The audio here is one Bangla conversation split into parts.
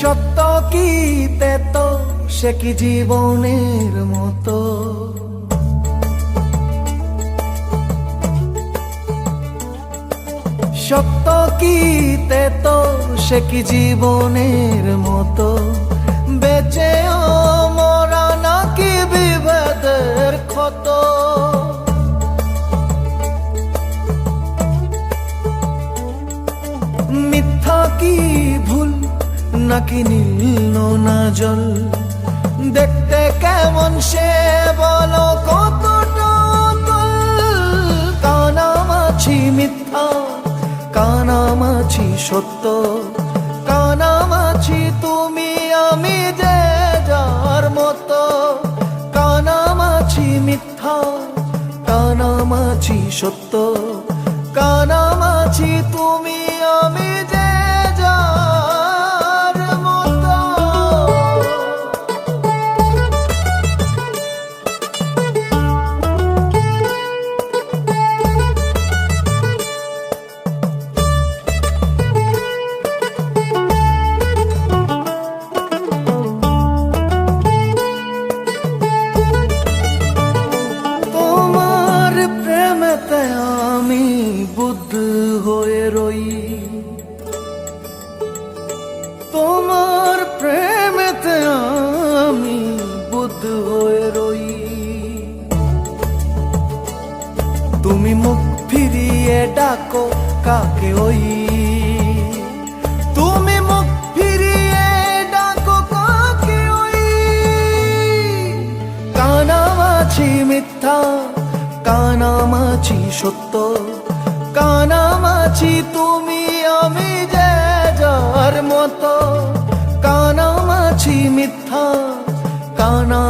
সত্য কি তেত? সে কি জীবনের মতো? সত্য কি তেত? সে কি জীবনের মতো? বেঁচে মরা নাকি বিভেদের ক্ষত? নাকি নীল না জল? দেখতে কেমন সে বলো, কতটা কানামাছি মিথ্যা কানামাছি সত্য। কানামাছি তুমি, আমি যে যার মতো। কানামাছি মিথ্যা কানামাছি সত্য। কানামাছি তুমি বুদ্ধ হয়ে রই। তোমার প্রেমেতে আমি বুদ্ধ হয়ে রই। তুমি মুখ ফিরিয়ে ডাকো কাকে ওই? তুমি মুখ ফিরিয়ে ডাকো কাকে মিথ্যা কানামাছি সত্য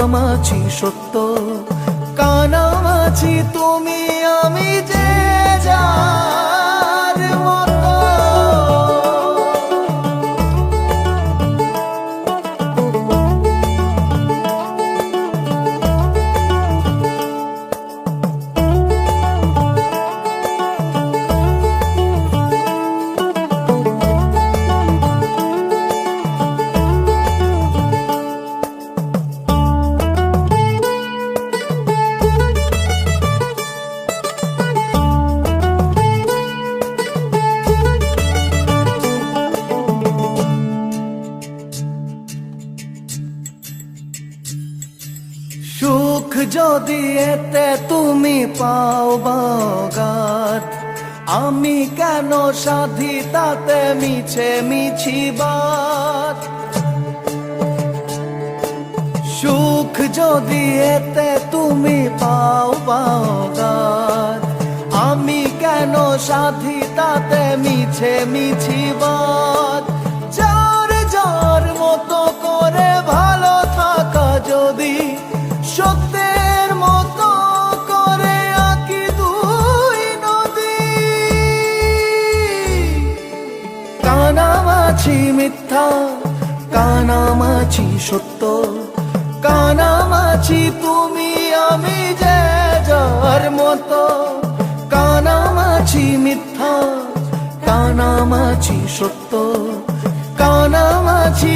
কানামাছি সত্য কানামাছি তুমি আমি যে যদি এতে তুমি পাও বাগাত, আমি কেন সাধি তাতে মিছে মিছি বাত সুখ যদি এতে তুমি পাও বাগাত, আমি কেন সাধি তাতে মিছে মিছি বাত কানামাছি মিথ্যা কানামাছি সত্য। কানামাছি তুমি আমি যে যার মতো। কানামাছি মিথ্যা কানামাছি সত্য। কানামাছি